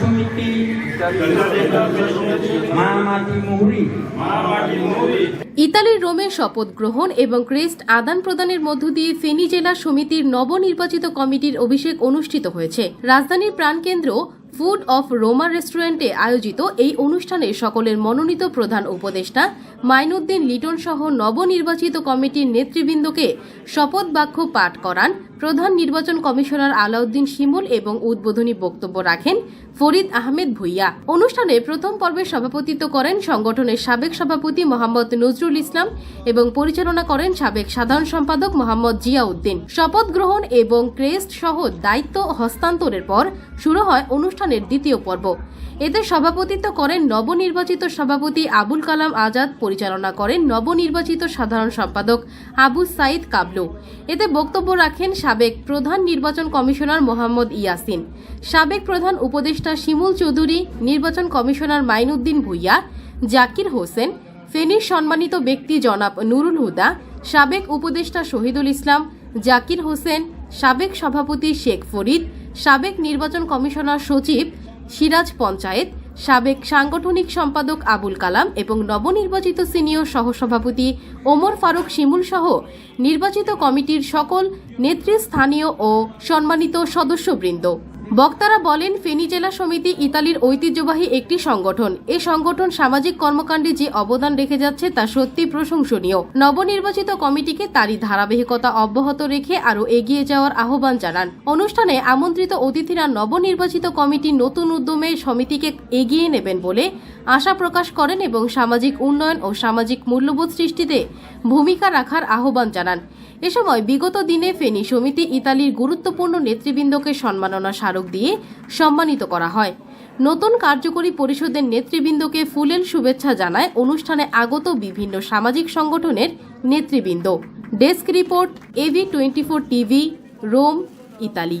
সমিতি ইতালির রোমে শপথ গ্রহণ এবং ক্রেস্ট আদান প্রদানের মধ্য দিয়ে ফেনী জেলা সমিতির নবনির্বাচিত কমিটির অভিষেক অনুষ্ঠিত হয়েছে। রাজধানীর প্রাণকেন্দ্র ফুড অফ রোমা রেস্টুরেন্টে আয়োজিত এই অনুষ্ঠানে সকলের মনোনীত প্রধান উপদেষ্টা মাইনুদ্দিন লিটন সহ নবনির্বাচিত কমিটির নেতৃবৃন্দকে শপথ বাক্য পাঠ করান প্রধান নির্বাচন কমিশনার আলাউদ্দিন শিমুল এবং উদ্বোধনী বক্তব্য রাখেন ফরিদ আহমেদ ভুইয়া। অনুষ্ঠানে প্রথম পর্বে সভাপতিত্ব করেন সংগঠনের সাবেক সভাপতি মোহাম্মদ নজরুল ইসলাম এবং পরিচালনা করেন সাবেক সাধারণ সম্পাদক মোহাম্মদ জিয়াউদ্দিন। শপথ গ্রহণ এবং ক্রেস্ট সহ দায়িত্ব হস্তান্তরের পর শুরু হয় অনুষ্ঠানের দ্বিতীয় পর্ব। এতে সভাপতিত্ব করেন নবনির্বাচিত সভাপতি আবুল কালাম আজাদ, পরিচালনা করেন নবনির্বাচিত সাধারণ সম্পাদক আবু সাইদ কাবলু। এতে বক্তব্য রাখেন সাবেক প্রধান নির্বাচন কমিশনার মোহাম্মদ ইয়াসিন। সাবেক প্রধান উপদেষ্টা শিমুল চৌধুরী, নির্বাচন কমিশনার মাইনুদ্দিন ভুইয়া, জাকির হোসেন, ফেনীর সম্মানিত ব্যক্তি জনাব নুরুল হুদা, সাবেক উপদেষ্টা শহীদুল ইসলাম, জাকির হোসেন, সাবেক সভাপতি শেখ ফরিদ, সাবেক নির্বাচন কমিশনার সচিব সিরাজ পঞ্চায়েত, সাবেক সাংগঠনিক সম্পাদক আবুল কালাম এবং নবনির্বাচিত সিনিয়র সহসভাপতি ওমর ফারুক শিমুল সহ নির্বাচিত কমিটির সকল নেতৃস্থানীয় ও সম্মানিত সদস্যবৃন্দ। বক্তারা বলেন, ফেনী জেলা সমিতি ইতালির ঐতিহ্যবাহী একটি সংগঠন। এ সংগঠন সামাজিক কর্মকাণ্ডে যে অবদান রেখে যাচ্ছে তা সত্যি প্রশংসনীয়। নবনির্বাচিত কমিটিকে তারই ধারাবাহিকতা অব্যাহত রেখে আরও এগিয়ে যাওয়ার আহ্বান জানান। অনুষ্ঠানে আমন্ত্রিত অতিথিরা নবনির্বাচিত কমিটি নতুন উদ্যমে সমিতিকে এগিয়ে নেবেন বলে আশা প্রকাশ করেন এবং সামাজিক উন্নয়ন ও সামাজিক মূল্যবোধ সৃষ্টিতে ভূমিকা রাখার আহ্বান জানান। এ সময় বিগত দিনে ফেনী সমিতি ইতালির গুরুত্বপূর্ণ নেতৃবৃন্দকে সম্মাননা স্মারক দিয়ে সম্মানিত করা হয়। নতুন কার্যকরী পরিষদের নেতৃবৃন্দকে ফুলেল শুভেচ্ছা জানায় অনুষ্ঠানে আগত বিভিন্ন সামাজিক সংগঠনের নেতৃবৃন্দ। Desk report AB twenty four TV, Rome, Italy.